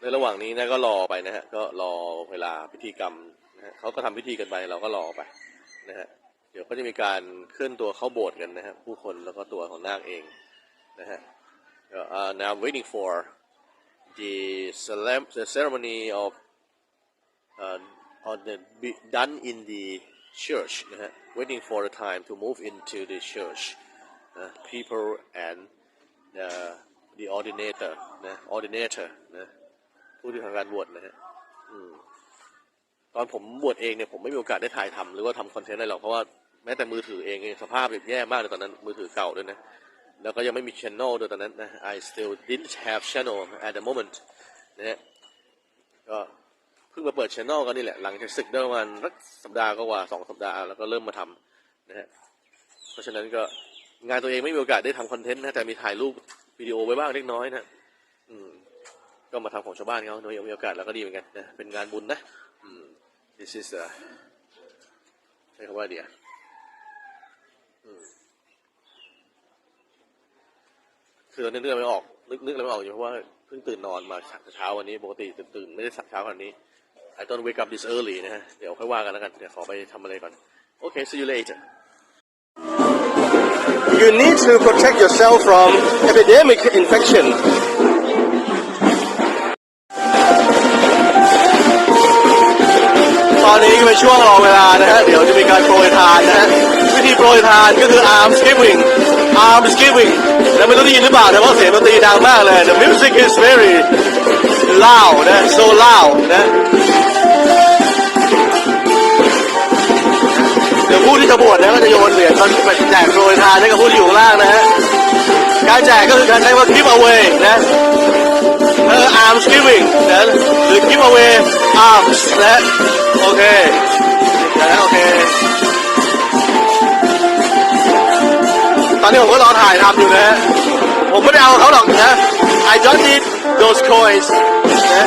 ในระหว่างนี้นะก็รอไปนะฮะก็รอเวลาพิธีกรรมนะฮะเขาก็ทำพิธีกันไปเราก็รอไปนะฮะเดี๋ยวก็จะมีการเคลื่อนตัวเข้าโบสถ์กันนะฮะผู้คนแล้วก็ตัวของนาคเองนะฮะ uh, now I'm waiting for the the ceremony of uh, on the done in the church นะฮะ waiting for the time to move into the church นะ people and the the ordinator นะ ordinator นะ ผู้ที่ทำการบวชนะฮะตอนผมบวชเองเนี่ยผมไม่มีโอกาสได้ถ่ายทำหรือว่าทำคอนเทนต์อะไรหรอกเพราะว่าแม้แต่มือถือเองสภาพแบบแย่มากเลยตอนนั้นมือถือเก่าด้วยนะ แล้วก็ยังไม่มี channel ด้วยตอนนั้นนะ I still didn't have channel at the moment นะฮะก็เพิ่งมาเปิด channel กันนี่แหละ หลังจากศึกได้ประมาณสักสัปดาห์ก็ว่าสองสัปดาห์แล้วก็เริ่มมาทำนะฮะเพราะฉะนั้นก็งานตัวเองไม่มีโอกาสได้ทำคอนเทนต์นะแต่มีถ่ายรูปวิดีโอไว้บ้างเล็กน้อยนะอืม ก็มาทำของชาวบ้านเขาเนอะมีโอกาสแล้วก็ดีเหมือนกันนะเป็นงานบุญนะอืม this is a ใช้คำว่าเดียคือตอนนี้นึกอะไรไม่ออก นึกนึกอะไรไม่ออกอยู่เพราะว่าเพิ่งตื่นนอนมาเช้าวันนี้ปกติตื่นตื่นไม่ได้สักเช้าขนนี้ I don't wake up this early นะฮะเดี๋ยวค่อยว่ากันแล้วกัน เดี๋ยวขอไปทำอะไรก่อน โอเค see you later You need to protect yourself from epidemic infection ตอนนี้เป็นช่วงรอเวลานะฮะ เดี๋ยวจะมีการโปรยทานนะฮะ วิธีโปรยทานก็คือ arms giving arms giving แล้วไม่รู้ได้ยินหรือเปล่าแต่ว่าเสียงดนตรีดังมากเลย the music is very loud นะ so loud นะ เดี๋ยวผู้ที่จะบวชนะก็จะโยนเหรียญตอนแจกโปรยทานให้กับผู้ที่อยู่ข้างล่างนะฮะ การแจกก็คือการใช้ว่า give away นะ ออ arms giving นะ หรือ give away arms นะโอเคนะโอเค ตอนนี้ผมก็รอถ่ายทำอยู่นะฮะผมไม่ได้เอาเขาหรอกนะ I don't need those coins นะ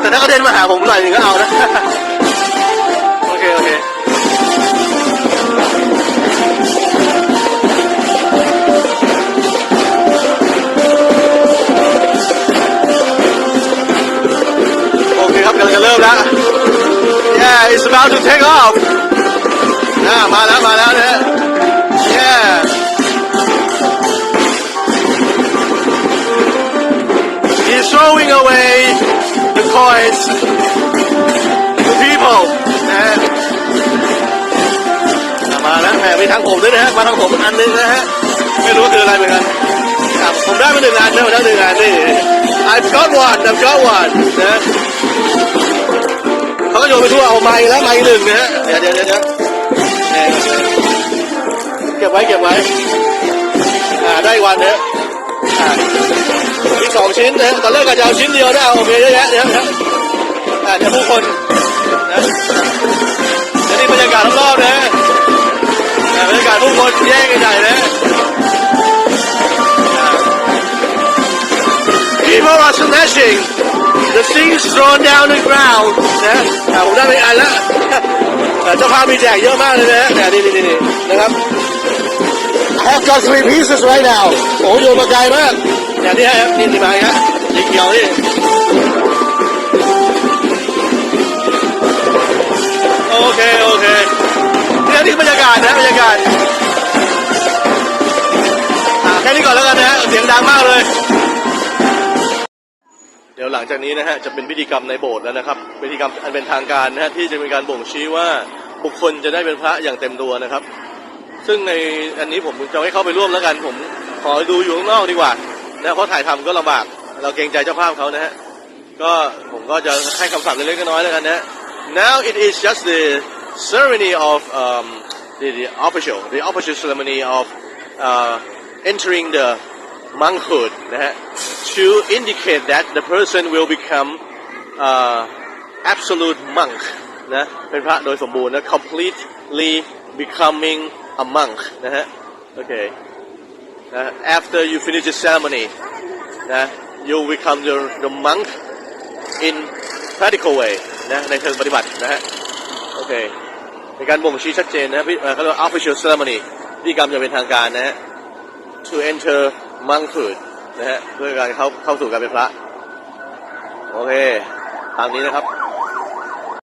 แต่ถ้าเขาเดินมาหาผมหน่อยหนึงก็เอานะ เคครับกำลังจะเริ่มแล้ว Yeah it's about to take off อ่ามาแล้ว มาแล้วนะฮะ Yeah He's throwing away the coins to people นะฮะอะมาแล้วแหมมีทางผมด้วยนะฮะ มาทางผมอันหนึงนะฮะ ไม่รู้ว่าคืออะไรเหมือนกันอะผมได้มาหนึ่งอันนะผมได้หนึ่งอันนี่ I've got one I've got one นะ เขาก็โยนไปทั่วเอาไม้แล้วไม้หนึ่งนะฮะเดี๋ยวเดี๋ยวเดี๋ยวเก็บไว้เก็บไว้อ่าได้วันนะอ่าอีกสองชิ้นนะตอนแรกก็จะเอาชิ้นเดียวนะเอาโอเคเยอะแยะเดี๋ยวนะอ่าเดี๋ยวผู้คนนะเดี๋ยวนี่บรรยากาศรอบๆนะบรรยากาศผู้คนแย่งกันใหญ่นะอ่มา People are smashing the things thrown down the ground นะอ่าผมได้ไปอันละอ่าเจ้าภาพมีแจกเยอะมากเลยนะเนี่ยนี่นี่นี่นะครับ I have got three pieces right now โอ้โหโยนมาไกลมากเนี่ยนี่ฮะนี่นี่มาฮะสีเขียวนี่โอเค โอเคเนี่ยนี่บรรยากาศนะบรรยากาศอ่าแค่นี้ก่อนแล้วกันนะฮะเสียงดังมากเลยเดี๋ยวหลังจากนี้นะฮะจะเป็นพิธีกรรมในโบสถ์แล้วนะครับพิธีกรรมอันเป็นทางการนะฮะที่จะมีการบ่งชี้ว่าบุคคลจะได้เป็นพระอย่างเต็มตัวนะครับ ซึ่งในอันนี้ผมจะให้เข้าไปร่วมแล้วกัน ผมขอดูอยู่ข้างนอกดีกว่านะเพราะถ่ายทำก็ลำบากเราเกรงใจเจ้าภาพเขานะฮะก็ผมก็จะให้คำสั่งเล็กๆน้อยๆแล้วกันนะ now it is just the ceremony of um, the, the official the official ceremony of uh, entering the monkhood นะฮะ to indicate that the person will become uh, absolute monk นะเป็นพระโดยสมบูรณ์นะ completely becoming a monk นะฮะโอเคนะ after you finish the ceremony นะ you become the, the monk in practical way นะในเชิงปฏิบัตินะฮะโอเคเป็นการบ่งชี้ชัดเจนนะพี่เขาเรียกว่า official ceremony พิธีกรรมจะเป็นทางการนะฮะ to enter monkhood นะฮะเพื่อการเข้าเข้าสู่การเป็นพระ โอเค ตามนี้นะครับ